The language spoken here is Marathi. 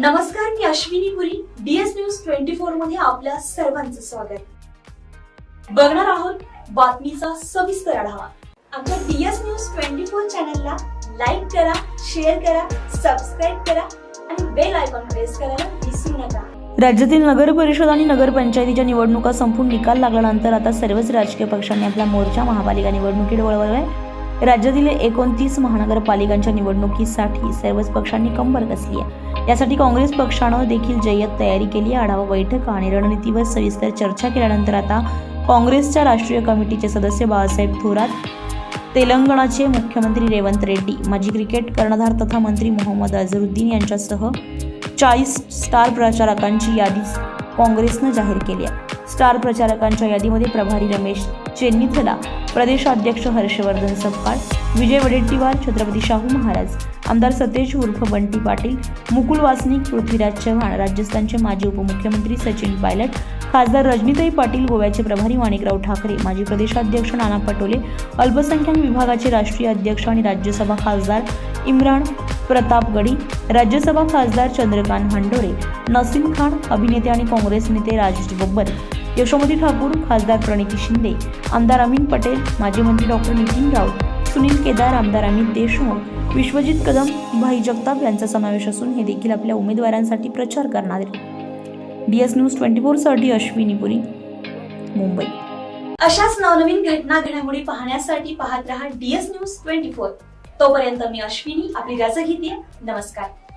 नमस्कार मी Ashwini Puri. DS news twenty फोरमध्ये आपल्या सर्वांचं स्वागत. बघणार आहोत बातमीचा सविस्तर आढावा. आमच्या डीएस न्यूज ट्वेंटी फोर चॅनलला लाईक करा शेअर करा सबस्क्राईब करा आणि बेल आयकॉन प्रेस करायला विसरू नका. राज्यातील नगर परिषद आणि नगरपंचायतीच्या निवडणुका संपून निकाल लागल्यानंतर आता सर्वच राजकीय पक्षांनी आपला मोर्चा महापालिका निवडणुकीत वळवलाय. आहे राज्यातील एकोणतीस महानगरपालिकांच्या निवडणुकीसाठी सर्वच पक्षांनी कंबर कसली आहे. यासाठी काँग्रेस पक्षानं देखील जय्यत तयारी केली आढावा बैठक आणि रणनीतीवर सविस्तर चर्चा केल्यानंतर आता काँग्रेसच्या राष्ट्रीय कमिटीचे सदस्य बाळासाहेब थोरात तेलंगणाचे मुख्यमंत्री रेवंत रेड्डी माजी क्रिकेट कर्णधार तथा मंत्री मोहम्मद अझरुद्दीन यांच्यासह चाळीस स्टार प्रचारकांची यादी काँग्रेसनं जाहीर केली आहे. स्टार प्रचारकांच्या यादीमध्ये प्रभारी रमेश चेन्निथला प्रदेशाध्यक्ष हर्षवर्धन सपकाळ विजय वडेट्टीवार छत्रपती शाहू महाराज आमदार सतेज उर्फ बंटी पाटील मुकुल वासनिक पृथ्वीराज चव्हाण राजस्थानचे माजी उपमुख्यमंत्री सचिन पायलट खासदार रजनीताई पाटील गोव्याचे प्रभारी माणिकराव ठाकरे माजी प्रदेशाध्यक्ष नाना पटोले अल्पसंख्याक विभागाचे राष्ट्रीय अध्यक्ष आणि राज्यसभा खासदार इम्रान प्रताप गडी राज्यसभा खासदार चंद्रकांत हंडोरे नसीम खान अभिनेते आणि काँग्रेस नेते राजेश बब्बर यशोमती ठाकूर खासदार प्रणिती शिंदे आमदार अमीन पटेल माजी मंत्री डॉक्टर नितीन राऊत सुनील केदार आमदार अमित देशमुख विश्वजित कदम भाई जगताप यांचा समावेश असून हे देखील आपल्या उमेदवारांसाठी प्रचार करणार आहेत. डी एस न्यूज ट्वेंटी फोरसाठी अश्विनी पुरी मुंबई. अशाच नवनवीन घटना घडामोडी पाहण्यासाठी पाहत रहा डीएस न्यूज ट्वेंटी फोर तोपर्यंत मी अश्विनी आपली रजा घेते. नमस्कार.